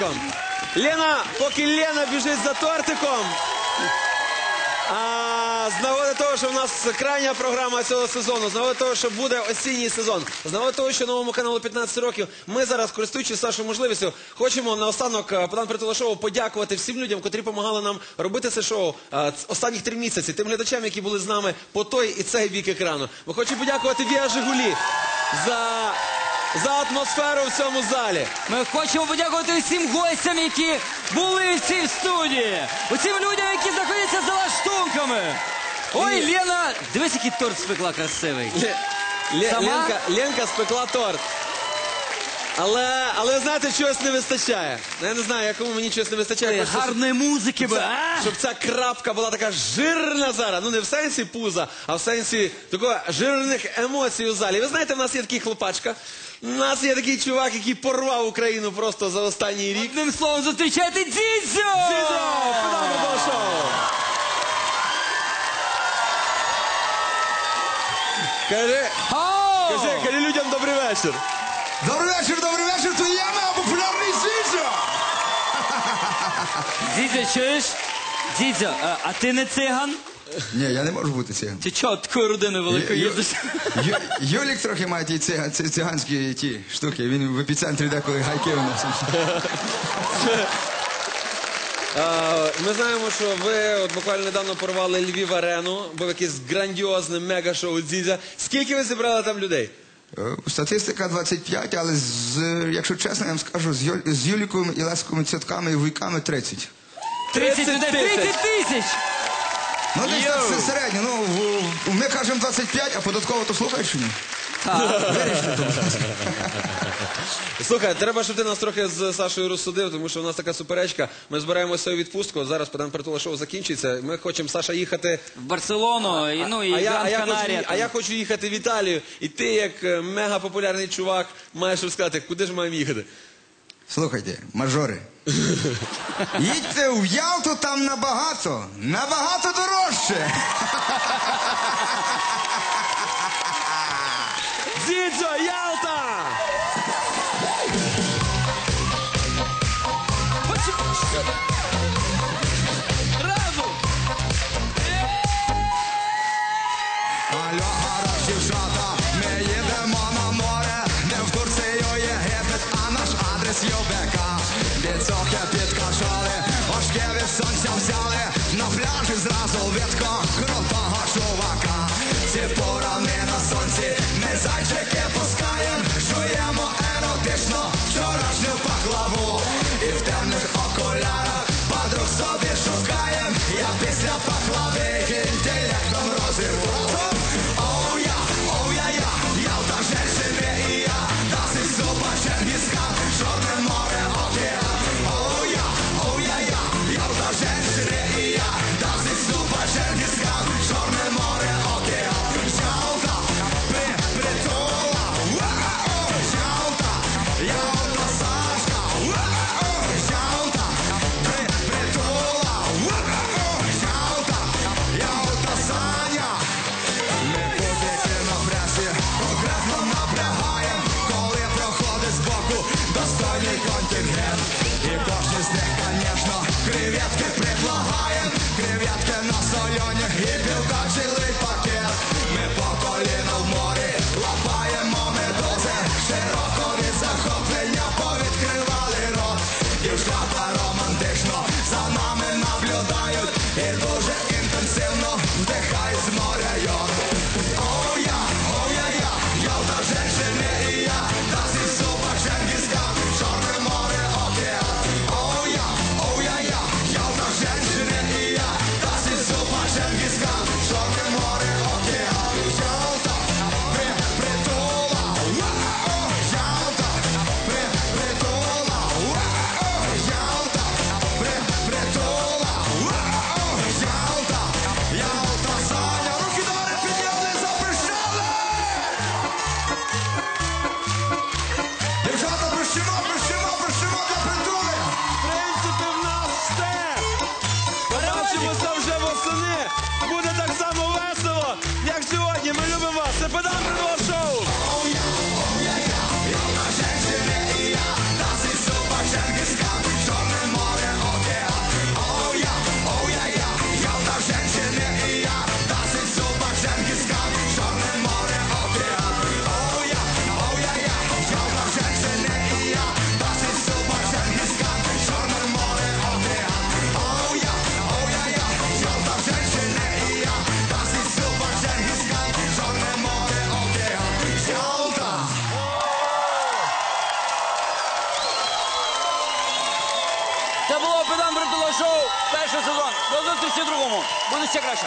тортиком. Лена, поки Лена біжить за тортиком. А з нагоди того, що в нас крайня програма цього сезону, з нагоди того, що буде осінній сезон, з нагоди того, що новому каналу 15 років, ми зараз, користуючись Сашою можливістю, хочемо наостанок е, Богдан Притула шоу подякувати всім людям, котрі допомагали нам робити це шоу е, останніх три місяці, тим глядачам, які були з нами по той і цей бік екрану. Ми хочемо подякувати Віа Жигулі за, за атмосферу в цьому залі. Ми хочемо подякувати усім гостям, які були в цій студії. Усім людям, які знаходяться за лаштунками. Ой, Лена, дивись, який торт спекла красивий. Ле- Ле- Сама? Ленка, Ленка спекла торт. Але, але знаєте, чогось не вистачає. Ну, Я не знаю, якому мені чогось не вистачає. Ой, Гарної музики би, а? щоб ця крапка була така жирна зараз. Ну не в сенсі пуза, а в сенсі такого жирних емоцій у залі. Ви знаєте, в нас є такий хлопачка. У нас є такий чувак, який порвав Україну просто за останній рік. Одним словом, зустрічайте Дідзю! Дідо, Богдан шоу. Кажи, кажи, кажи людям. Добрий вечір, добрий вечір, Дідзю, чуєш? Дідзю, а, а ти не циган? Ні, я не можу бути циганом. Ти чого такою родиною великою Ю- їздиш? Ю- Юлік трохи має ті цига- ці- циганські ті штуки. Він в епіцентрі деколи гайки виносить. Е, Ми знаємо, що ви от буквально недавно порвали Львів арену, був якесь грандіозне мега-шоу Дзідзя. Скільки ви зібрали там людей? Е, Статистика 25, але з, якщо чесно, я вам скажу, з, Юль- з Юліком і Лесковими цятками і вуйками 30. 30 людей, 30 тисяч! Ну, десь Йоу. все середньо. Ну, в- в- ми кажемо 25, а податково то слухаєш чи ні? Слухай, треба, щоб ти нас трохи з Сашою розсудив, тому що у нас така суперечка. Ми збираємося у відпустку. Зараз Педан Притула шоу закінчиться. Ми хочемо Саша їхати. В Барселону, і, ну і а, я, а, я хочу, а я хочу їхати в Італію. І ти, як е, мегапопулярний чувак, маєш розказати, куди ж маємо їхати. Слухайте, мажори. Їдьте в Ялту, там набагато, набагато дорожче. Дзідзо, Ялта! Разом! Алло, гараж, дівчата, ми їдемо на море, не в Турцію Єгипет, а наш адрес ЮБК. Біцохи підкачали, ошки від сонця взяли, на пляжі Goodbye. Перший сезон. До зустрічі в другому. Буде ще краще.